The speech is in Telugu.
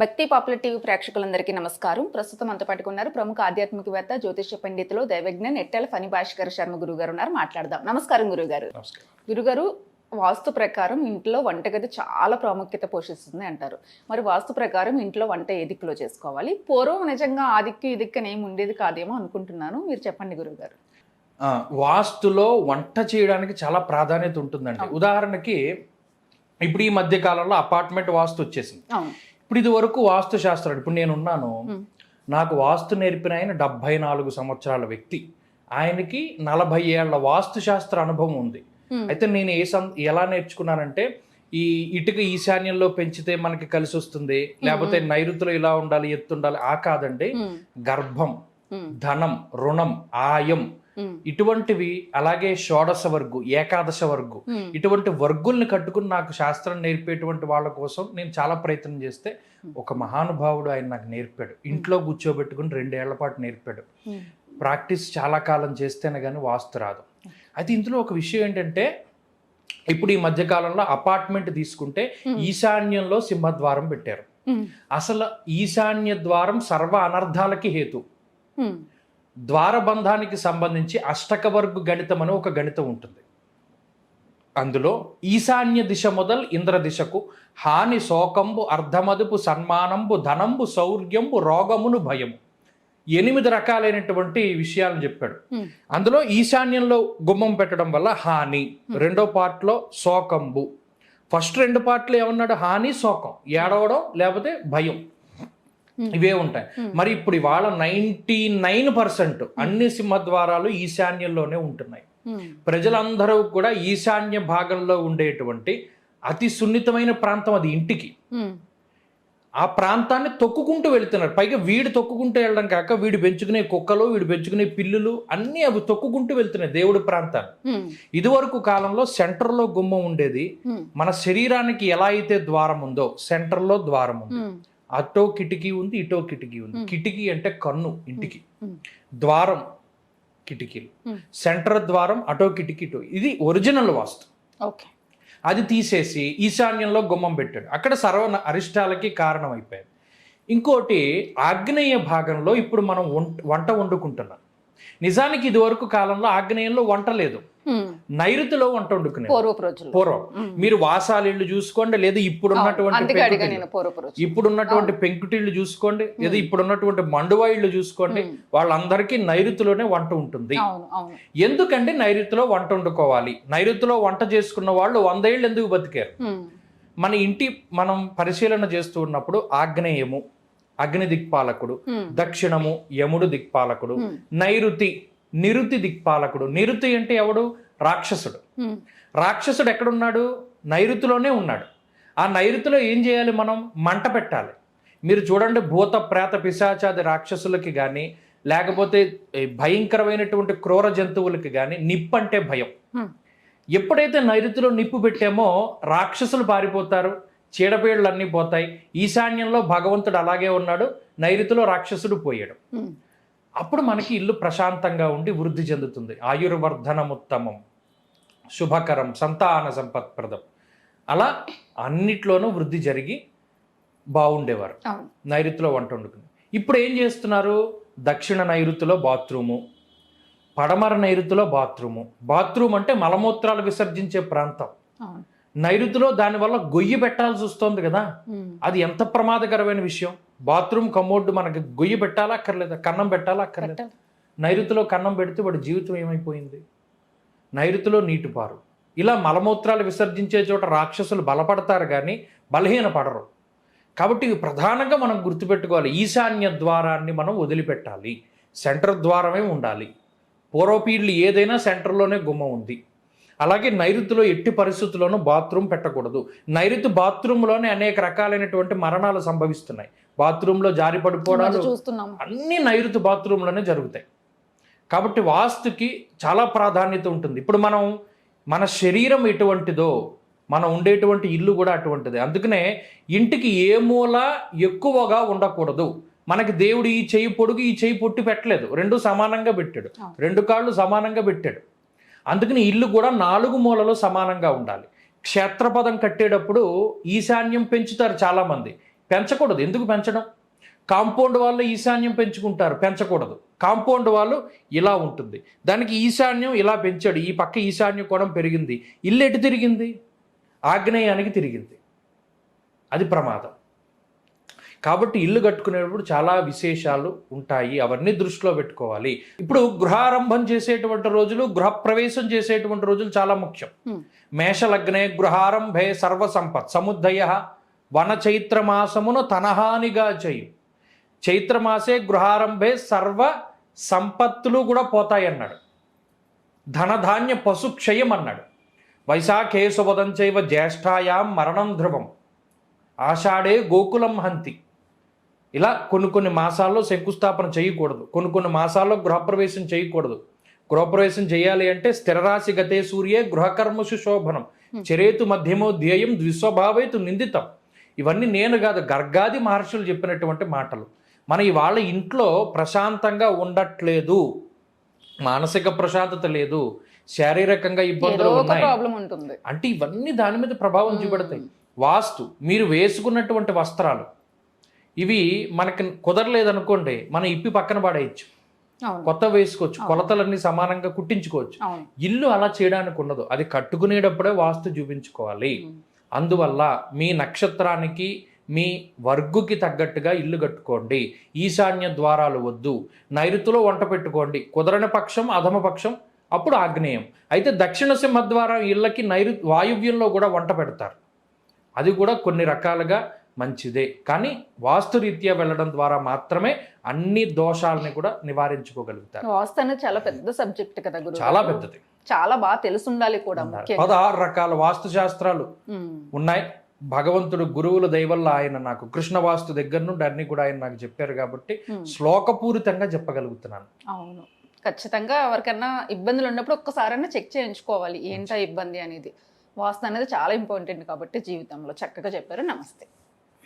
భక్తి పాపులర్ టీవీ ప్రేక్షకులందరికీ నమస్కారం. ప్రస్తుతం అంత పట్టుకున్నారు ప్రముఖ ఆధ్యాత్మికవేత్త జ్యోతిష పండితులు దైవజ్ఞ నెట్టెల ఫణి భాస్కర్ శర్మ గురువు గారు ఉన్నారు. మాట్లాడదాం. నమస్కారం గురుగారు. గురుగారు వాస్తు ప్రకారం ఇంట్లో వంటగది చాలా ప్రాముఖ్యత పోషిస్తుంది అంటారు. మరి వాస్తు ప్రకారం ఇంట్లో వంట ఏ దిక్కులో చేసుకోవాలి? పూర్వం నిజంగా ఆ దిక్కు ఈ దిక్కున ఏమి ఉండేది కాదేమో అనుకుంటున్నాను. మీరు చెప్పండి గురుగారు. వాస్తులో వంట చేయడానికి చాలా ప్రాధాన్యత ఉంటుందండి. ఉదాహరణకి ఇప్పుడు ఈ మధ్య కాలంలో అపార్ట్మెంట్ వాస్తు వచ్చేసింది. ఇప్పుడు ఇది వరకు వాస్తు శాస్త్రం ఇప్పుడు నేను ఉన్నాను. మ్. నాకు వాస్తు నేర్పిన ఆయన డెబ్బై నాలుగు సంవత్సరాల వ్యక్తి. ఆయనకి నలభై ఏళ్ళ వాస్తు శాస్త్ర అనుభవం ఉంది. అయితే నేను ఏ సం ఎలా నేర్చుకున్నానంటే ఈ ఇటుక ఈశాన్యంలో పెంచితే మనకి కలిసి వస్తుంది లేకపోతే నైరుతిలో ఇలా ఉండాలి ఎత్తు ఉండాలి ఆ కాదండి. గర్భం ధనం రుణం ఆయం ఇటువంటివి అలాగే షోడశ వర్గు ఏకాదశ వర్గు. ఇటువంటి వర్గుల్ని కట్టుకుని నాకు శాస్త్రం నేర్పేటువంటి వాళ్ళ కోసం నేను చాలా ప్రయత్నం చేస్తే ఒక మహానుభావుడు ఆయన నాకు నేర్పాడు. ఇంట్లో కూర్చోబెట్టుకుని రెండేళ్ళ పాటు నేర్పాడు. ప్రాక్టీస్ చాలా కాలం చేస్తేనే కానీ వాస్తు రాదు. అయితే ఇందులో ఒక విషయం ఏంటంటే ఇప్పుడు ఈ మధ్యకాలంలో అపార్ట్మెంట్ తీసుకుంటే ఈశాన్యంలో సింహద్వారం పెట్టారు. అసలు ఈశాన్య ద్వారం సర్వ అనర్థాలకి హేతు. ద్వారబంధానికి సంబంధించి అష్టక వర్గు గణితం అని ఒక గణితం ఉంటుంది. అందులో ఈశాన్య దిశ మొదల్ ఇంద్ర దిశకు హాని శోకంబు అర్ధమదుపు సన్మానంబు ధనంబు శౌర్యంబు రోగమును భయము. ఎనిమిది రకాలైనటువంటి విషయాలను చెప్పాడు. అందులో ఈశాన్యంలో గుమ్మం పెట్టడం వల్ల హాని రెండో పార్ట్లో శోకంబు. ఫస్ట్ రెండు పార్ట్లు ఏమన్నాడు? హాని శోకం. ఏడవడం లేకపోతే భయం. ఇవే ఉంటాయి. మరి ఇప్పుడు ఇవాళ నైంటీ నైన్ పర్సెంట్ అన్ని సింహద్వారాలు ఈశాన్యంలోనే ఉంటున్నాయి. ప్రజలందరూ కూడా ఈశాన్య భాగంలో ఉండేటువంటి అతి సున్నితమైన ప్రాంతం అది ఇంటికి. ఆ ప్రాంతాన్ని తొక్కుకుంటూ వెళ్తున్నారు. పైగా వీడు తొక్కుకుంటూ వెళ్ళడం కాక వీడు పెంచుకునే కుక్కలు వీడు పెంచుకునే పిల్లులు అన్నీ అవి తొక్కుకుంటూ వెళ్తున్నాయి దేవుడి ప్రాంతాన్ని. ఇదివరకు కాలంలో సెంటర్లో గుమ్మం ఉండేది. మన శరీరానికి ఎలా అయితే ద్వారం ఉందో సెంటర్లో ద్వారం ఉంది. అటో కిటికీ ఉంది ఇటో కిటికీ ఉంది. కిటికీ అంటే కన్ను ఇంటికి. ద్వారం కిటికీలు. సెంటర్ ద్వారం అటో కిటికీ ఇటో. ఇది ఒరిజినల్ వాస్తు. ఓకే. అది తీసేసి ఈశాన్యంలో గుమ్మం పెట్టాడు. అక్కడ సర్వ అరిష్టాలకి కారణం అయిపోయింది ఇంకోటి ఆగ్నేయ భాగంలో ఇప్పుడు మనం వంట వంట వండుకుంటున్నాం. నిజానికి ఇదివరకు కాలంలో ఆగ్నేయంలో వంట లేదు. నైరుతిలో వంట రోజుల్లో పూర్వం. మీరు వాసాలిళ్ళు చూసుకోండి లేదా ఇప్పుడు ఉన్నటువంటి అందుకే అడిగా పెంకుటిల్లు. నేను పూర్వపు రోజు ఇప్పుడు ఉన్నటువంటి పెంకుటిళ్ళు చూసుకోండి లేదా ఇప్పుడు ఉన్నటువంటి మండువా ఇళ్ళు చూసుకోండి వాళ్ళందరికీ నైరుతిలోనే వంట ఉంటుంది. ఎందుకంటే నైరుతిలో వంట వండుకోవాలి. నైరుతిలో వంట చేసుకున్న వాళ్ళు వంద ఏళ్ళు ఎందుకు బతికారు? మన ఇంటి మనం పరిశీలన చేస్తూ ఉన్నప్పుడు ఆగ్నేయము అగ్ని దిక్పాలకుడు దక్షిణము యముడు దిక్పాలకుడు నైరుతి నిరుతి దిక్పాలకుడు. నిరుతి అంటే ఎవడు? రాక్షసుడు. రాక్షసుడు ఎక్కడున్నాడు? నైరుతిలోనే ఉన్నాడు. ఆ నైరుతిలో ఏం చేయాలి మనం? మంట పెట్టాలి. మీరు చూడండి భూత ప్రేత పిశాచాది రాక్షసులకి కానీ లేకపోతే భయంకరమైనటువంటి క్రూర జంతువులకి కానీ నిప్పు అంటే భయం. ఎప్పుడైతే నైరుతిలో నిప్పు పెట్టామో రాక్షసులు పారిపోతారు. చీడపీడలు అన్నీ పోతాయి. ఈశాన్యంలో భగవంతుడు అలాగే ఉన్నాడు. నైరుతిలో రాక్షసుడు పోయాడు. అప్పుడు మనకి ఇల్లు ప్రశాంతంగా ఉండి వృద్ధి చెందుతుంది. ఆయుర్వర్ధనముత్తమం శుభకరం. సంతాన సంపత్ప్రదం. అలా అన్నిట్లోనూ వృద్ధి జరిగి బాగుండేవారు. నైరుతిలో వంట వండుకుని. ఇప్పుడు ఏం చేస్తున్నారు? దక్షిణ నైరుతిలో బాత్రూము. పడమర నైరుతిలో బాత్రూము. బాత్రూమ్ అంటే మలమూత్రాలు విసర్జించే ప్రాంతం. నైరుతిలో దానివల్ల గొయ్యి పెట్టాల్సి వస్తుంది కదా. అది ఎంత ప్రమాదకరమైన విషయం. బాత్రూమ్ కమోడ్ మనకి గొయ్యి పెట్టాలా అక్కర్లేదా? కన్నం పెట్టాలా అక్కర్లేదా. నైరుతిలో కన్నం పెడితే వాడి జీవితం ఏమైపోయింది? నైరుతిలో నీటి పారు ఇలా మలమూత్రాలు విసర్జించే చోట రాక్షసులు బలపడతారు కానీ బలహీన పడరు కాబట్టి ఇవి ప్రధానంగా మనం గుర్తుపెట్టుకోవాలి. ఈశాన్య ద్వారాన్ని మనం వదిలిపెట్టాలి. సెంటర్ ద్వారమే ఉండాలి. పూర్వపీడ్లు ఏదైనా సెంటర్లోనే గుమ్మం ఉంది. అలాగే నైరుతిలో ఎట్టి పరిస్థితుల్లోనూ బాత్రూమ్ పెట్టకూడదు. నైరుతి బాత్రూంలోనే అనేక రకాలైనటువంటి మరణాలు సంభవిస్తున్నాయి. బాత్రూంలో జారి పడిపోవడాలు అన్ని నైరుతి బాత్రూంలోనే జరుగుతాయి. కాబట్టి వాస్తుకి చాలా ప్రాధాన్యత ఉంటుంది. ఇప్పుడు మనం మన శరీరం ఎటువంటిదో మనం ఉండేటువంటి ఇల్లు కూడా అటువంటిది. అందుకనే ఇంటికి ఏ మూల ఎక్కువగా ఉండకూడదు. మనకి దేవుడు ఈ చెయ్యి పొడుగు ఈ చెయ్యి పొట్టి పెట్టలేదు. రెండు సమానంగా పెట్టాడు. రెండు కాళ్ళు సమానంగా పెట్టాడు. అందుకని ఇల్లు కూడా నాలుగు మూలలో సమానంగా ఉండాలి. క్షేత్రపదం కట్టేటప్పుడు ఈశాన్యం పెంచుతారు చాలామంది. పెంచకూడదు. ఎందుకు పెంచడం? కాంపౌండ్ వాళ్ళు ఈశాన్యం పెంచుకుంటారు. పెంచకూడదు. కాంపౌండ్ వాళ్ళు ఇలా ఉంటుంది. దానికి ఈశాన్యం ఇలా పెంచాడు. ఈ పక్క ఈశాన్య కోణం పెరిగింది. ఇల్లు ఎటు తిరిగింది? ఆగ్నేయానికి తిరిగింది. అది ప్రమాదం. కాబట్టి ఇల్లు కట్టుకునేటప్పుడు చాలా విశేషాలు ఉంటాయి. అవన్నీ దృష్టిలో పెట్టుకోవాలి. ఇప్పుడు గృహారంభం చేసేటువంటి రోజులు గృహప్రవేశం చేసేటువంటి రోజులు చాలా ముఖ్యం. మేషలగ్నే గృహారంభే సర్వ సంపత్ సముద్దయ వన చైత్రమాసమును తనహానిగా చేయు. చైత్రమాసే గృహారంభే సర్వ సంపత్తులు కూడా పోతాయి అన్నాడు ధనధాన్య పశుక్షయం అన్నాడు. వైశాఖే సువదంచైవ జ్యేష్ఠాయాం మరణం ధ్రువం. ఆషాఢే గోకులం హంతి. ఇలా కొన్ని కొన్ని మాసాల్లో శంకుస్థాపన చేయకూడదు. కొన్ని కొన్ని మాసాల్లో గృహప్రవేశం చేయకూడదు. గృహప్రవేశం చేయాలి అంటే స్థిరరాశి గతే సూర్యే గృహకర్మసు శోభనం. చరేతు మధ్యమో ధ్యేయం ద్విస్వభావేతు నిందితం. ఇవన్నీ నేను కాదు గర్గాది మహర్షులు చెప్పినటువంటి మాటలు. మన ఇవాళ ఇంట్లో ప్రశాంతంగా ఉండట్లేదు. మానసిక ప్రశాంతత లేదు. శారీరకంగా ఇబ్బందులు ఉన్నాయి. అంటే ఇవన్నీ దాని మీద ప్రభావం చూపెడతాయి. వాస్తు మీరు వేసుకున్నటువంటి వస్త్రాలు ఇవి మనకి కుదరలేదనుకోండి మనం ఇప్పి పక్కన పడేయచ్చు. కొత్త వేసుకోవచ్చు. కొలతలన్నీ సమానంగా కుట్టించుకోవచ్చు. ఇల్లు అలా చేయడానికి ఉండదు. అది కట్టుకునేటప్పుడే వాస్తు చూపించుకోవాలి. అందువల్ల మీ నక్షత్రానికి మీ వర్గుకి తగ్గట్టుగా ఇల్లు కట్టుకోండి. ఈశాన్య ద్వారాలు వద్దు. నైరుతిలో వంట పెట్టుకోండి. కుదరని పక్షం అధమ పక్షం అప్పుడు ఆగ్నేయం. అయితే దక్షిణ సింహద్వారం ఇళ్ళకి నైరు వాయువ్యంలో కూడా వంట పెడతారు. అది కూడా కొన్ని రకాలుగా మంచిదే. కానీ వాస్తురీత్యా వెళ్ళడం ద్వారా మాత్రమే అన్ని దోషాలని కూడా నివారించుకోగలుగుతారు. వాస్తు అనేది చాలా పెద్ద సబ్జెక్ట్ కదా గురు చాలా పెద్దది. చాలా బాగా తెలుసుండాలి కూడా పదహారు రకాల వాస్తు శాస్త్రాలు. ఉన్నాయి. భగవంతుడు గురువుల దయవల్ల ఆయన నాకు కృష్ణ వాస్తు దగ్గర నుండి అన్ని కూడా ఆయన నాకు చెప్పారు కాబట్టి. శ్లోకపూరితంగా చెప్పగలుగుతున్నాను. అవును. ఖచ్చితంగా ఎవరికైనా ఇబ్బందులు ఉన్నప్పుడు ఒక్కసారైనా చెక్ చేయించుకోవాలి. ఏంటా ఇబ్బంది అనేది? వాస్తు అనేది చాలా ఇంపార్టెంట్ కాబట్టి జీవితంలో. చక్కగా చెప్పారు. నమస్తే.